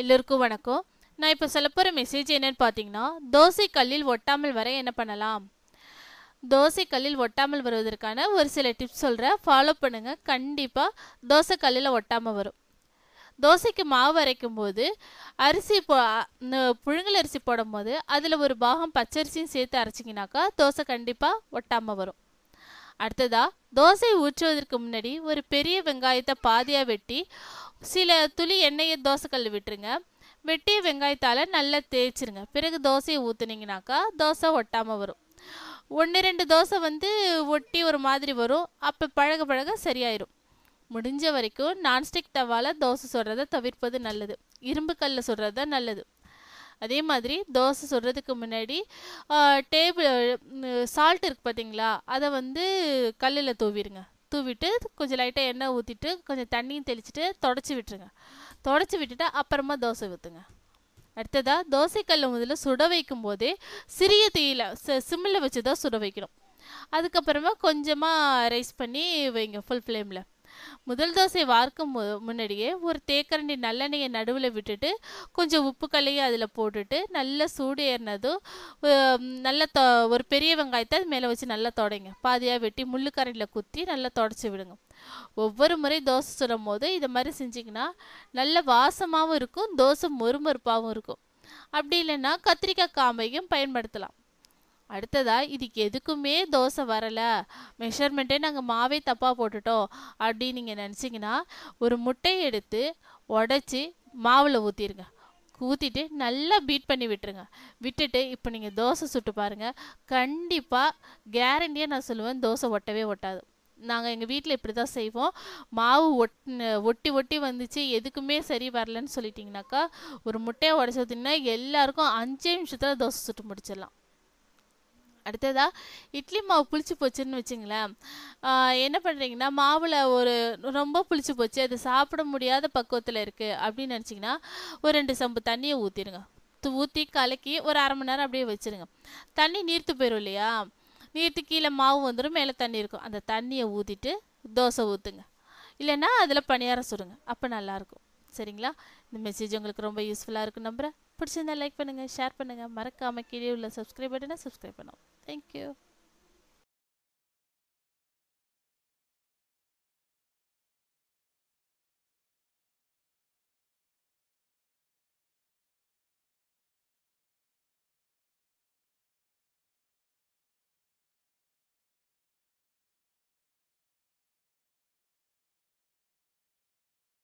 எல்லோருக்கும் வணக்கம். நான் இப்போ சொல்ல போகிற மெசேஜ் என்னன்னு பார்த்தீங்கன்னா தோசை கல்லில் ஒட்டாமல் வர என்ன பண்ணலாம்? தோசை கல்லில் ஒட்டாமல் வருவதற்கான ஒரு சில டிப்ஸ் சொல்கிறேன் ஃபாலோ பண்ணுங்கள் கண்டிப்பாக தோசை கல்லில் ஒட்டாமல் வரும். தோசைக்கு மாவு அரைக்கும் போது அரிசி போ புழுங்கல் அரிசி போடும் போது அதில் ஒரு பாகம் பச்சரிசியும் சேர்த்து அரைச்சிங்கனாக்கா தோசை கண்டிப்பாக ஒட்டாமல் வரும். அடுத்ததாக தோசை ஊற்றுவதற்கு முன்னாடி ஒரு பெரிய வெங்காயத்தை பாதியாக வெட்டி சில துளி எண்ணெயை தோசைக்கல் விட்டுருங்க. வெட்டிய வெங்காயத்தால் நல்லா தேய்ச்சிருங்க. பிறகு தோசையை ஊற்றுனீங்கனாக்கா தோசை ஒட்டாமல் வரும். ஒன்று ரெண்டு தோசை வந்து ஒட்டி ஒரு மாதிரி வரும். அப்போ பழக பழக சரியாயிரும். முடிஞ்ச வரைக்கும் நான்ஸ்டிக் தவால தோசை சுடுறதை தவிர்ப்பது நல்லது. இரும்பு கல்லில் சுடுறது தான் நல்லது. அதே மாதிரி தோசை சுடுறதுக்கு முன்னாடி டேபிள் சால்ட் இருக்கு பார்த்தீங்களா அதை வந்து கல்லில் தூவிடுங்க தூவிட்டு கொஞ்சம் லைட்டாக எண்ணெய் ஊற்றிட்டு கொஞ்சம் தண்ணியும் தெளிச்சிட்டு தொடச்சி விட்டுருங்க. தொடச்சி விட்டுட்டு அப்புறமா தோசை ஊற்றுங்க அடுத்ததாக தோசைக்கல்ல முதல்ல சுட வைக்கும் போதே சிறிய தீயில சிம்மில் வச்சு தான் சுட வைக்கணும். அதுக்கப்புறமா கொஞ்சமாக ரைஸ் பண்ணி வைங்க ஃபுல் ஃப்ளேமில் முதல் தோசை வார்க்கும் முன்னாடியே ஒரு தேக்கரண்டி நல்லெண்ணெயை நடுவில் விட்டுட்டு கொஞ்சம் உப்பு கல்லையும் அதில் போட்டுட்டு நல்லா சூடு ஏறினதும் நல்ல நல்லா தொ ஒரு பெரிய வெங்காயத்தை அது மேலே வச்சு நல்லா தொடங்க. பாதியாக வெட்டி முள்ளுக்கரண்டியில் குத்தி நல்லா தொடச்சி விடுங்க. ஒவ்வொரு முறை தோசை சுடும் போது இதை மாதிரி செஞ்சிங்கன்னா நல்ல வாசமாகவும் இருக்கும் தோசை மொறுமொறுப்பாகவும் இருக்கும். அப்படி இல்லைன்னா கத்திரிக்காய் காம்பையும் பயன்படுத்தலாம். அடுத்ததா இதுக்கு எதுக்குமே தோசை வரலை. மெஷர்மெண்ட்டே நாங்கள் மாவே தப்பாக போட்டுட்டோம். அப்படின்னு நீங்கள் நினச்சிங்கன்னா ஒரு முட்டையை எடுத்து உடச்சி மாவில் ஊற்றிடுங்க ஊற்றிட்டு நல்லா பீட் பண்ணி விட்டுருங்க. விட்டுட்டு இப்போ நீங்கள் தோசை சுட்டு பாருங்கள் கண்டிப்பாக கேரண்டியாக நான் சொல்லுவேன் தோசை ஒட்டவே ஒட்டாது. நாங்கள் எங்கள் வீட்டில் இப்படி தான் செய்வோம். மாவு ஒட் ஒட்டி ஒட்டி வந்துச்சு எதுக்குமே சரி வரலன்னு சொல்லிட்டிங்கனாக்கா ஒரு முட்டையை உடச்சி ஊற்றினா எல்லாருக்கும் அஞ்சே நிமிஷத்தில் தோசை சுட்டு முடிச்சிடலாம். அடுத்ததா இட்லி மாவு புளிச்சு போச்சுன்னு வச்சுங்களேன். என்ன பண்ணுறீங்கன்னா மாவில் ஒரு ரொம்ப புளிச்சு போச்சு அது சாப்பிட முடியாத பக்குவத்தில் இருக்குது அப்படின்னு நினச்சிங்கன்னா ஒரு ரெண்டு சம்பு தண்ணியை ஊற்றிடுங்க ஊற்றி கலக்கி ஒரு அரை மணி நேரம் அப்படியே வச்சிருங்க தண்ணி நீர்த்து போயிடும் இல்லையா? நீர்த்து கீழே மாவு வந்துடும் மேலே தண்ணி இருக்கும். அந்த தண்ணியை ஊற்றிட்டு தோசை ஊற்றுங்க இல்லைன்னா அதில் பணியாரம் சுடுங்க. அப்போ நல்லாயிருக்கும் சரிங்களா? இந்த மெசேஜ் உங்களுக்கு ரொம்ப யூஸ்ஃபுல்லாக இருக்கும் நம்புகிறேன் பிடிச்சிருந்தா லைக் பண்ணுங்கள் ஷேர் பண்ணுங்கள் மறக்காமல் கீழே உள்ள சப்ஸ்கிரைப் பட்டனை சப்ஸ்கிரைப் பண்ணும் தேங்க்யூ